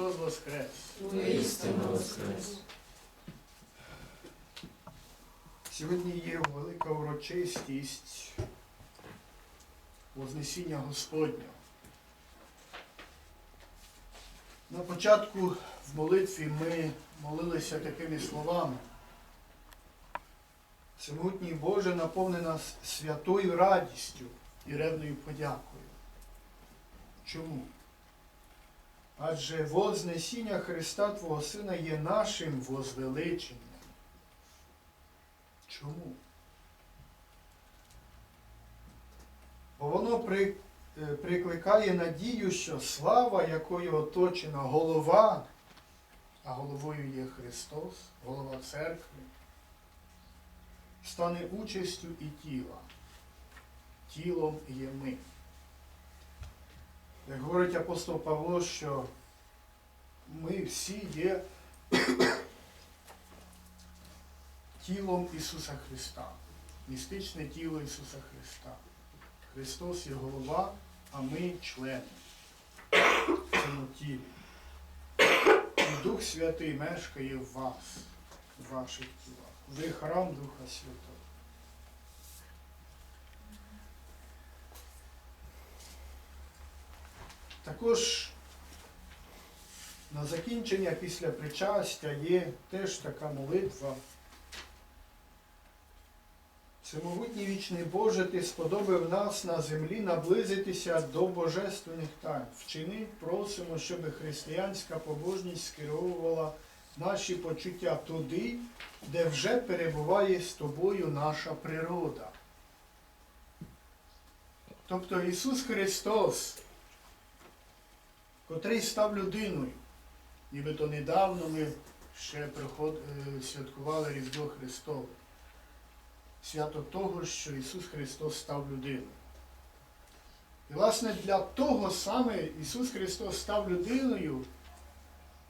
Христос Воскрес! Воістину воскрес. Сьогодні є велика урочистість Вознесіння Господнього. На початку в молитві ми молилися такими словами. Всемогутній Боже наповни нас святою радістю і ревною подякою. Чому? Адже Вознесіння Христа Твого Сина є нашим возвеличенням. Чому? Бо воно при, е, прикликає надію, що слава, якою оточена голова, а головою є Христос, голова церкви, стане участю і тіла. Тілом є ми. Як говорить апостол Павло, що ми всі є тілом Ісуса Христа, містичне тіло Ісуса Христа. Христос є голова, а ми члени в цьому тілі. І Дух Святий мешкає в вас, в ваших тілах. Ви храм Духа Святого. Також на закінчення після причастя є теж така молитва. Всемогутній вічний Боже, Ти сподобав нас на землі наблизитися до божественних тайн. Вчини, просимо, щоб християнська побожність скеровувала наші почуття туди, де вже перебуває з тобою наша природа. Тобто Ісус Христос, котрий став людиною, нібито недавно ми ще приход, е, святкували Різдво Христове свято того, що Ісус Христос став людиною. І, власне, для того саме Ісус Христос став людиною,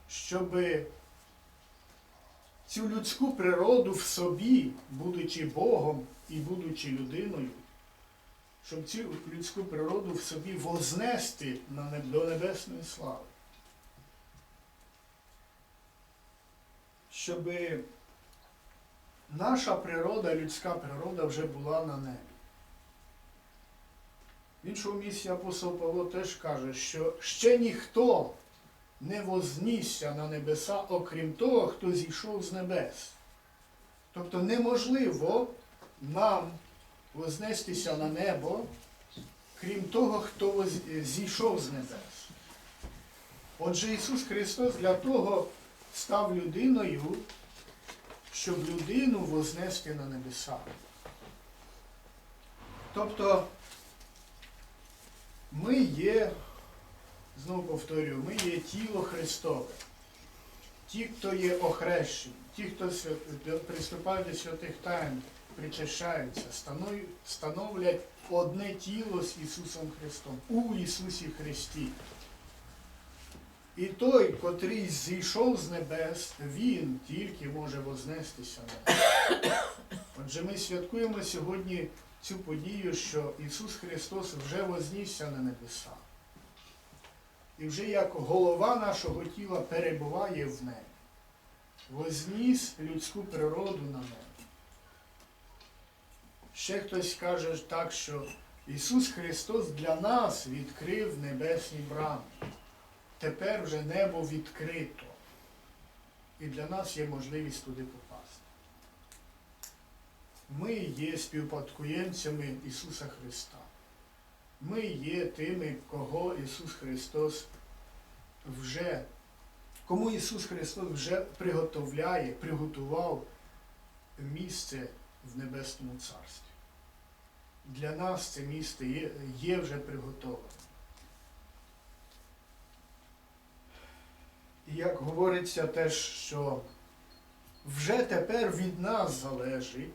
щоб цю людську природу в собі, будучи Богом і будучи людиною, щоб цю людську природу в собі вознести до небесної слави. Щоби наша природа, людська природа вже була на небі. В іншому місці апостол Павло теж каже, що ще ніхто не вознісся на небеса, окрім того, хто зійшов з небес. Тобто неможливо нам вознестися на небо, крім того, хто зійшов з небес. Отже, Ісус Христос для того став людиною, щоб людину вознести на небеса. Тобто ми є, знову повторюю, ми є тіло Христове. Ті, хто є охрещені, ті, хто приступають до святих тайн, причащаються, становлять одне тіло з Ісусом Христом у Ісусі Христі. І той, котрий зійшов з небес, він тільки може вознестися на. Отже, ми святкуємо сьогодні цю подію, що Ісус Христос вже вознісся на небеса. І вже як голова нашого тіла перебуває в небі. Возніс людську природу на небо. Ще хтось каже так, що Ісус Христос для нас відкрив небесні брами тепер вже небо відкрито. І для нас є можливість туди попасти. Ми є співпадкоємцями Ісуса Христа. Ми є тими, кого Ісус Христос вже, кому Ісус Христос вже приготовляє, приготував місце в Небесному Царстві. Для нас це місце є, є вже приготовлене. І як говориться теж, що вже тепер від нас залежить,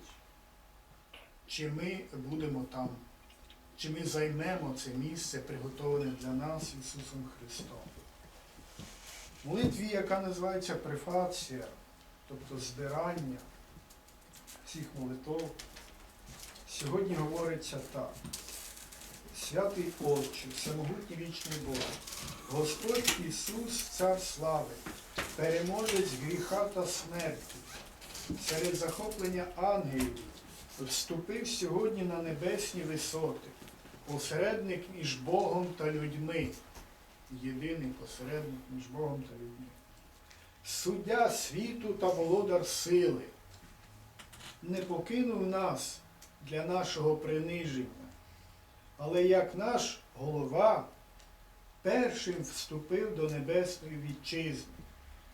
чи ми будемо там, чи ми займемо це місце, приготовлене для нас Ісусом Христом. В молитві, яка називається префація, тобто збирання всіх молитов, сьогодні говориться так. святий Отче, всемогутній вічний Бог, Господь Ісус, Цар слави, переможець гріха та смерті, серед захоплення ангелів, вступив сьогодні на небесні висоти, посередник між Богом та людьми, єдиний посередник між Богом та людьми, суддя світу та володар сили, не покинув нас для нашого приниження, але як наш голова першим вступив до небесної вітчизни,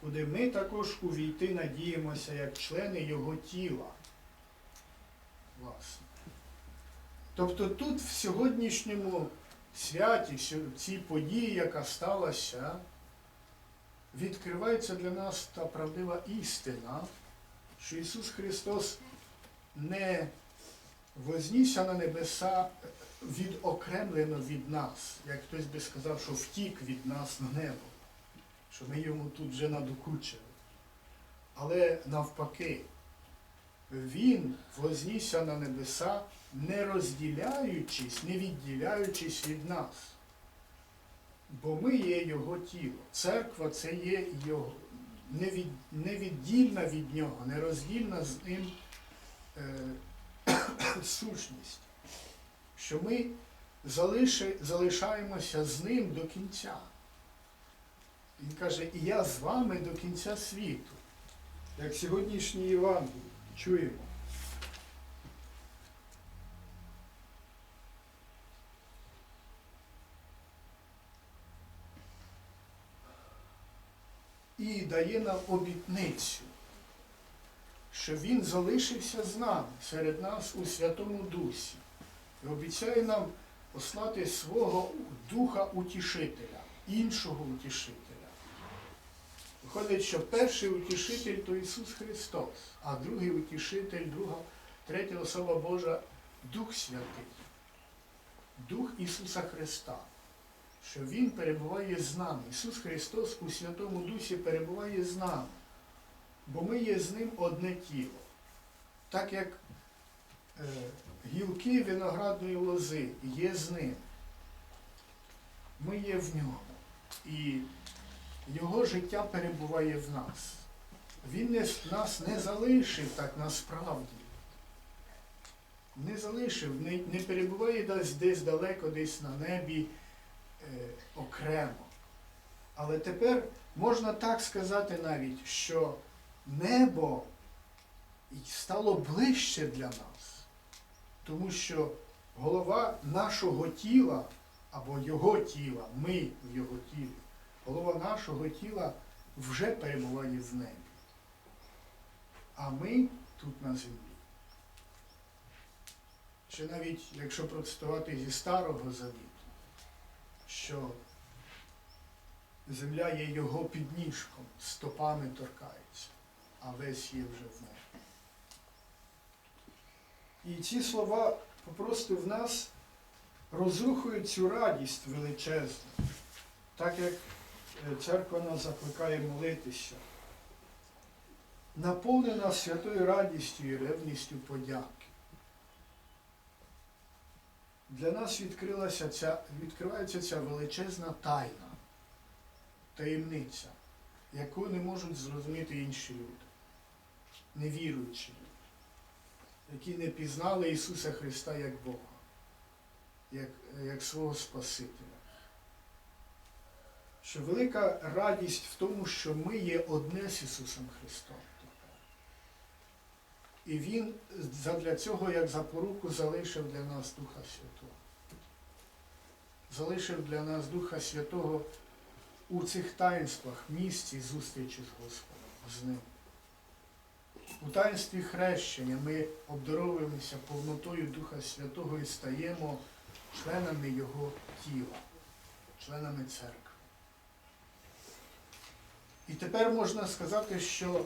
куди ми також увійти надіємося як члени його тіла. Власне. Тобто тут в сьогоднішньому святі, в цій події, яка сталася, відкривається для нас та правдива істина, що Ісус Христос не вознісся на небеса відокремлено від нас, як хтось би сказав, що втік від нас на небо, що ми йому тут вже надокучили. Але навпаки, він вознісся на небеса, не розділяючись, не відділяючись від нас. Бо ми є Його тіло. Церква це є Його невід, невіддільна від нього, нероздільна з ним е, сущність. Що ми залиши, залишаємося з ним до кінця. Він каже, і я з вами до кінця світу. Як сьогоднішній Євангелій чуємо. І дає нам обітницю, що Він залишився з нами, серед нас у Святому Дусі. І обіцяє нам послати свого Духа Утішителя, іншого утішителя. Виходить, що перший утішитель то Ісус Христос, а другий утішитель, друга, третя особа Божа Дух Святий, Дух Ісуса Христа, що Він перебуває з нами. Ісус Христос у Святому Дусі перебуває з нами, бо ми є з Ним одне тіло. Так як е, гілки виноградної лози є з ним, ми є в ньому. І його життя перебуває в нас. Він не, нас не залишив так насправді. Не залишив, не, не перебуває десь, десь далеко, десь на небі е, окремо. Але тепер можна так сказати навіть, що небо стало ближче для нас, тому що голова нашого тіла або його тіла, ми в його тілі, голова нашого тіла вже перебуває в небі. А ми тут на землі. Чи навіть, якщо процитувати зі Старого Завіту, що земля є його підніжком, стопами торкається, а весь є вже в небі. І ці слова попросту в нас розрухують цю радість величезну, так як е, церква нас закликає молитися, наповнена святою радістю і ревністю подяки. Для нас відкрилася ця, відкривається ця величезна тайна, таємниця, яку не можуть зрозуміти інші люди, невіруючі які не пізнали Ісуса Христа як Бога, як, як свого Спасителя. Що велика радість в тому, що ми є одне з Ісусом Христом. І Він задля цього, як запоруку, залишив для нас Духа Святого. Залишив для нас Духа Святого у цих таїнствах, місці зустрічі з Господом, з Ним. У таїнстві хрещення ми обдаровуємося повнотою Духа Святого і стаємо членами Його тіла, членами церкви. І тепер можна сказати, що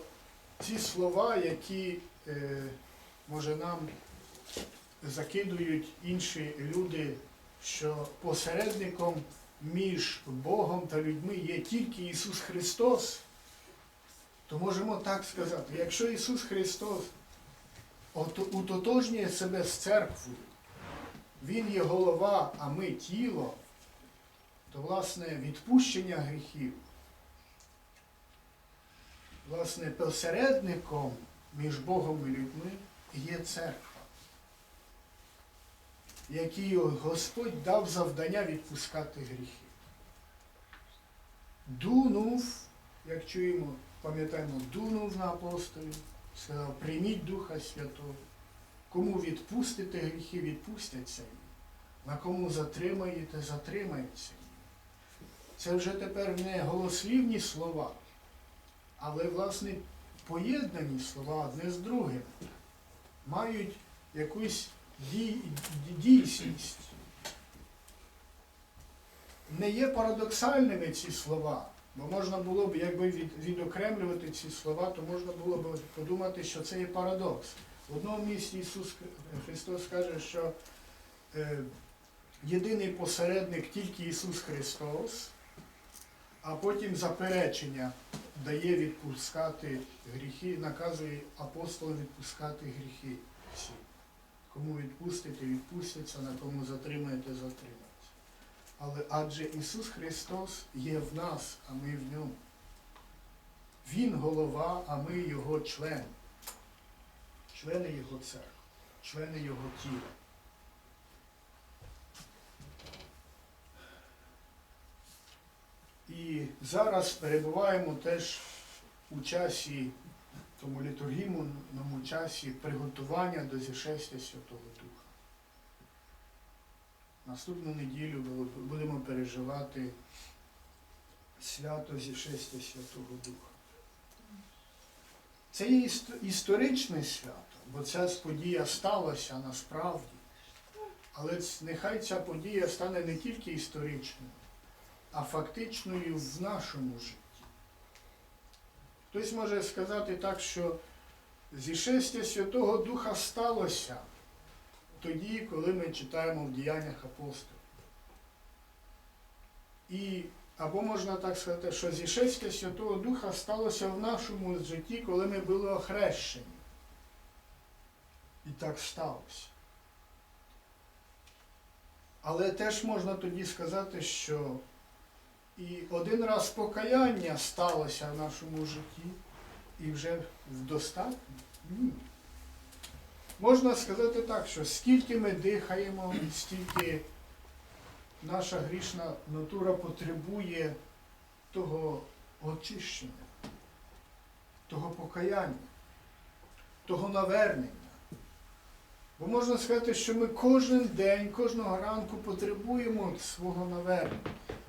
ці слова, які е, може нам закидують інші люди, що посередником між Богом та людьми є тільки Ісус Христос, то можемо так сказати, якщо Ісус Христос утотожнює себе з церквою, Він є голова, а ми тіло, то власне відпущення гріхів, власне, посередником між Богом і людьми є церква, якій Господь дав завдання відпускати гріхи. Дунув, як чуємо, пам'ятаємо, дунув на апостолів, сказав, прийміть Духа Святого. Кому відпустите гріхи, відпустяться. На кому затримаєте, затримаються їм. Це вже тепер не голослівні слова, але, власне, поєднані слова одне з другим. Мають якусь дій- дійсність. Не є парадоксальними ці слова, бо можна було б, якби від, відокремлювати ці слова, то можна було б подумати, що це є парадокс. В одному місці Ісус Христос каже, що е, єдиний посередник тільки Ісус Христос, а потім заперечення дає відпускати гріхи, наказує апостолам відпускати гріхи всі. Кому відпустите, відпустяться, на кому затримаєте, затримаються. Але адже Ісус Христос є в нас, а ми в ньому. Він голова, а ми Його члени члени Його церкви, члени Його тіла. І зараз перебуваємо теж у часі, тому літургійному часі приготування до зішестя Святого Духа. Наступну неділю будемо переживати свято зішестя Святого Духа. Це є історичне свято, бо ця подія сталася насправді. Але нехай ця подія стане не тільки історичною, а фактичною в нашому житті. Хтось може сказати так, що зішестя Святого Духа сталося тоді, коли ми читаємо в діяннях апостолів. І або можна так сказати, що зішестя Святого Духа сталося в нашому житті, коли ми були охрещені. І так сталося. Але теж можна тоді сказати, що і один раз покаяння сталося в нашому житті, і вже в достатньо? Можна сказати так, що скільки ми дихаємо, стільки наша грішна натура потребує того очищення, того покаяння, того навернення. Бо можна сказати, що ми кожен день, кожного ранку потребуємо свого навернення.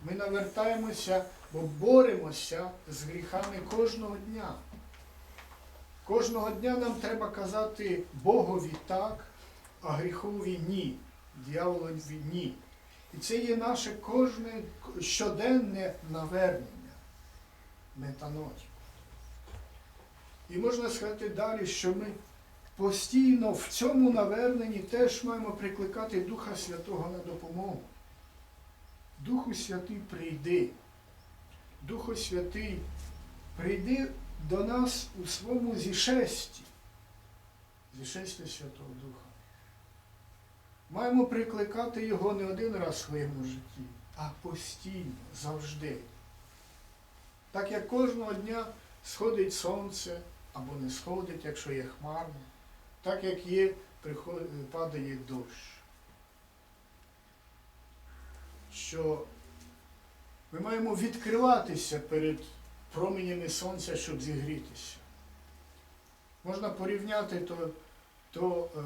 Ми навертаємося, бо боремося з гріхами кожного дня. Кожного дня нам треба казати Богові так, а гріхові ні, дьяволові ні. І це є наше кожне щоденне навернення, метанотів. І можна сказати далі, що ми постійно в цьому наверненні теж маємо прикликати Духа Святого на допомогу. Духу Святий прийди. Духу Святий, прийди до нас у своєму зішесті, зішесті Святого Духа. Маємо прикликати його не один раз в своєму житті, а постійно, завжди. Так як кожного дня сходить сонце або не сходить, якщо є хмарно, так як є, падає дощ. Що ми маємо відкриватися перед променями сонця, щоб зігрітися. Можна порівняти то, то е,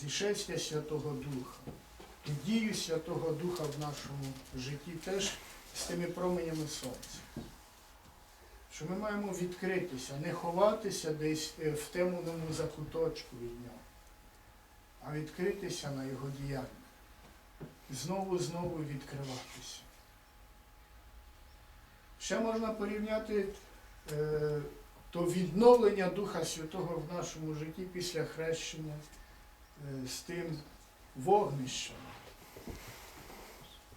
зішестя Святого Духа, ту дію Святого Духа в нашому житті теж з тими променями сонця. Що ми маємо відкритися, не ховатися десь е, в темному закуточку від нього, а відкритися на його діяння. Знову знову відкриватися. Ще можна порівняти е, то відновлення Духа Святого в нашому житті після хрещення е, з тим вогнищем.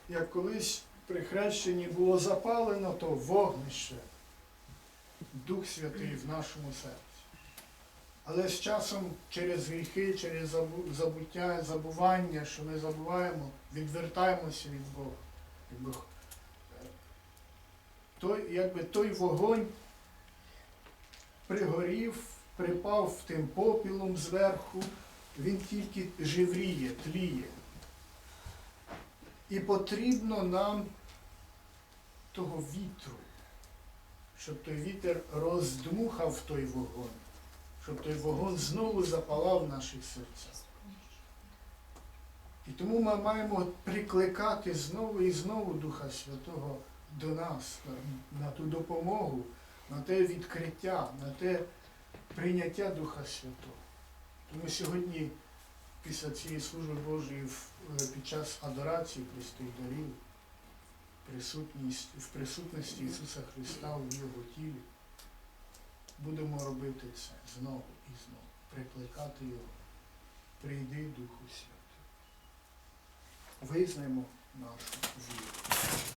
Як колись при хрещенні було запалено, то вогнище, Дух Святий в нашому серці. Але з часом через гріхи, через забуття, забування, що ми забуваємо, відвертаємося від Бога. Той, якби той вогонь пригорів, припав тим попілом зверху, він тільки живріє, тліє. І потрібно нам того вітру, щоб той вітер роздмухав той вогонь, щоб той вогонь знову запалав в наших серцях. І тому ми маємо прикликати знову і знову Духа Святого до нас, на, на ту допомогу, на те відкриття, на те прийняття Духа Святого. Тому сьогодні, після цієї служби Божої, е, під час адорації Христих дарів, в присутності Ісуса Христа в Його тілі, будемо робити це знову і знову, прикликати Його. Прийди Духу Святий. Визнаємо нашу віру.